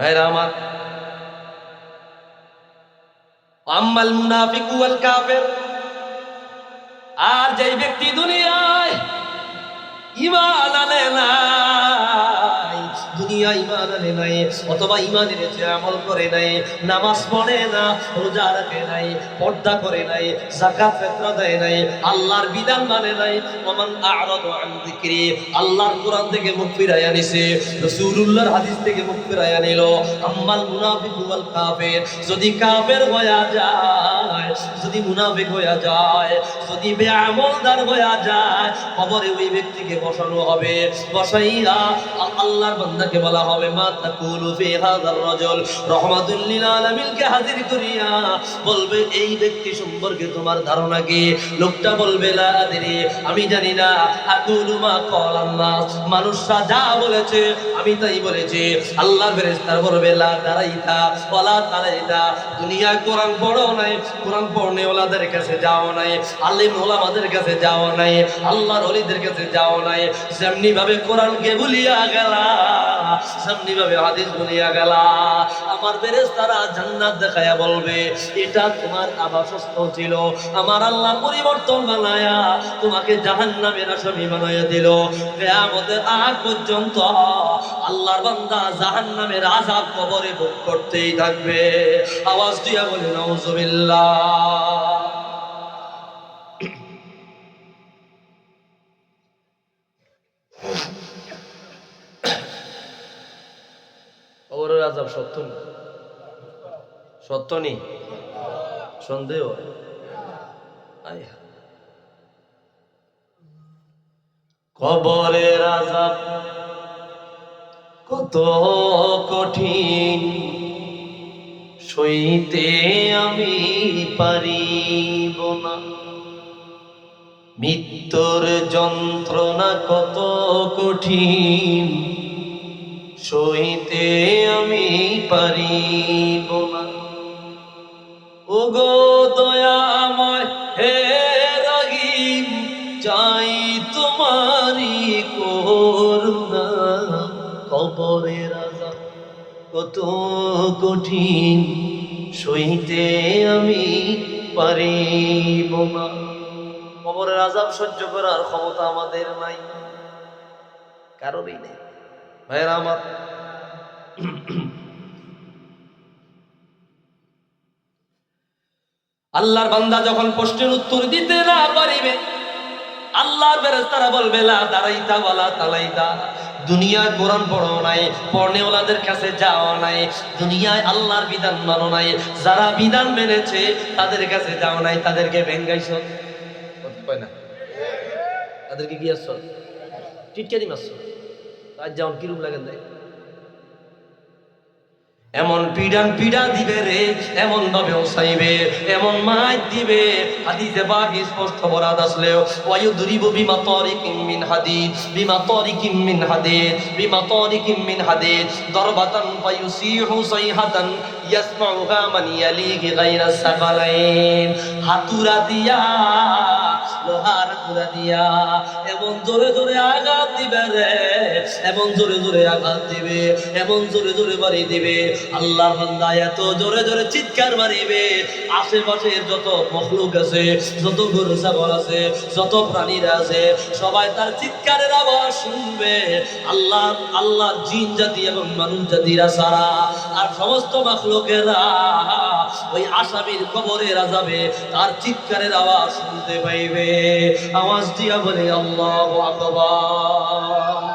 ভাইরা আমার আম্মাল মুনাফিক ওয়াল কাফের আর যেই ব্যক্তি দুনিয়ায় ইমান আনে নাই দুনিয়া নাই, অথবা আমল করে নাই, নামাজ পড়ে না, রোজা রাখে নাই, পর্দা করে নাই জাকাত ফিতরা দেয় নাই, আল্লাহর বিধান মানে নাই। ওমান আ'রাদু আন যিকরি, আল্লাহর কোরআন থেকে মুখ রাসূলুল্লাহর হাদিস থেকে মুখ আম্মাল মুনাফিক ওয়াল কাফির, যদি কাফের যায়, যদি মুনাফিক যায়, যদি বেআমলদার যায়, কবরে ওই ব্যক্তিকে বসানো হবে, বসাইয়া আল্লাহর বান্দাকে বলা হবে বলবে, এই ব্যক্তি সম্পর্কে তোমার ধারণা কি? লোকটা বলবে আমি জানি না। আকুলু যা বলেছে, আমি তাই বলেছি। আল্লাহ বলবে তারাইতা দুনিয়ায় কোরআন পড়ো নাই, কোরআন পড়নে ওলাদের কাছে যাও নাই, আলিম ওলামাদের কাছে যাও নাই, আল্লাহর ওলিদের কাছে যাও নাই যেমনি ভাবে কোরআনকে ভুলিয়া গেলা যেমনি ভাবে হাদিস ভুলিয়া গেলা। আমার ফেরেশতারা জান্নাত দেখায়া বলবে, এটা তোমার আবাসস্থল ছিল। আমার আল্লাহ পরিবর্তন বানায়া তোমাকে জাহান্নামের আসামি বানায়া দিল। কিয়ামতের আগ পর্যন্ত আল্লাহর বান্দা জাহান্নামের আযাব কবরে ভোগ করতেই থাকবে। আওয়াজ দিয়া বলে নাউজুবিল্লাহ। কবরের আযাব সত্য না? সত্য নেই সন্দেহ? কবরের আযাব কত কঠিন, সইতে আমি পারিব না। মৃত্যুর যন্ত্রণা কত কঠিন সইতে আমি পারিব না। ওগো দয়াময় হে রহিম চাই তোমারি করুণা। কবরের আজাব কত কঠিন, সইতে আমি পারিব না। কবরের আজাব সহ্য করার ক্ষমতা আমাদের নাই, কারোরই নেই। ভাইয়েরা আমার। আল্লাহর বান্দা যখন প্রশ্নের উত্তর দিতে না পারিবে, আল্লাহর ফেরেশতারা বলবে, লা দাঁড়াইতা ওয়ালা তালাইতা। দুনিয়ায় কোরআন পড়ো নাই, পড়নেওয়ালাদের কাছে যাও নাই, দুনিয়ায় আল্লাহর বিধান মানো নাই। যারা বিধান মেনেছে, তাদের কাছে যাও নাই, তাদেরকে ভেঙ্গাইছ। না? তাদেরকে কি আসছ টিটকারি মারছ? আজ যেমন কিরূপ লাগে দেয় এমন পিডান পিডা দিবে রে, এমন ভাবে ওসাইবে এমন মাই দিবে। হাদিসে বাগ স্পষ্ট বরাদ আসলেও ওয়ায়ুদরিবু বিমা তারিকিম মিন হাদিদ, বিমা তারিকিম মিন হাদিদ, বিমা তারিকিম মিন হাদিদ, দরবাতান ফায়ুসিহু সাইহাতান ইয়াসমাউহা মান ইয়ালিহি গায়রা সাকালাইন হাতুরা দিয়া লোহার হাতুরা দিয়া। এমন জোরে জোরে আঘাত দিবে রে, এমন জোরে জোরে আঘাত দিবে, এমন জোরে জোরে বাড়ি দিবে। আল্লাহ বান্দা এত জোরে জোরে চিৎকার মারিবে। আশেপাশের যত মখলুক আছে, যত গরু ছাগল আছে, যত প্রাণীরা আছে, সবাই তার চিৎকারের আওয়াজ শুনবে। আল্লাহ আল্লাহ জিন জাতি এবং মানুষ জাতিরা সারা আর সমস্ত মখলুকেরা ওই আসামির কবরে রাজাবে তার চিৎকারের আওয়াজ শুনতে পাইবে। আওয়াজ দিয়া বলে আল্লাহ আকবার।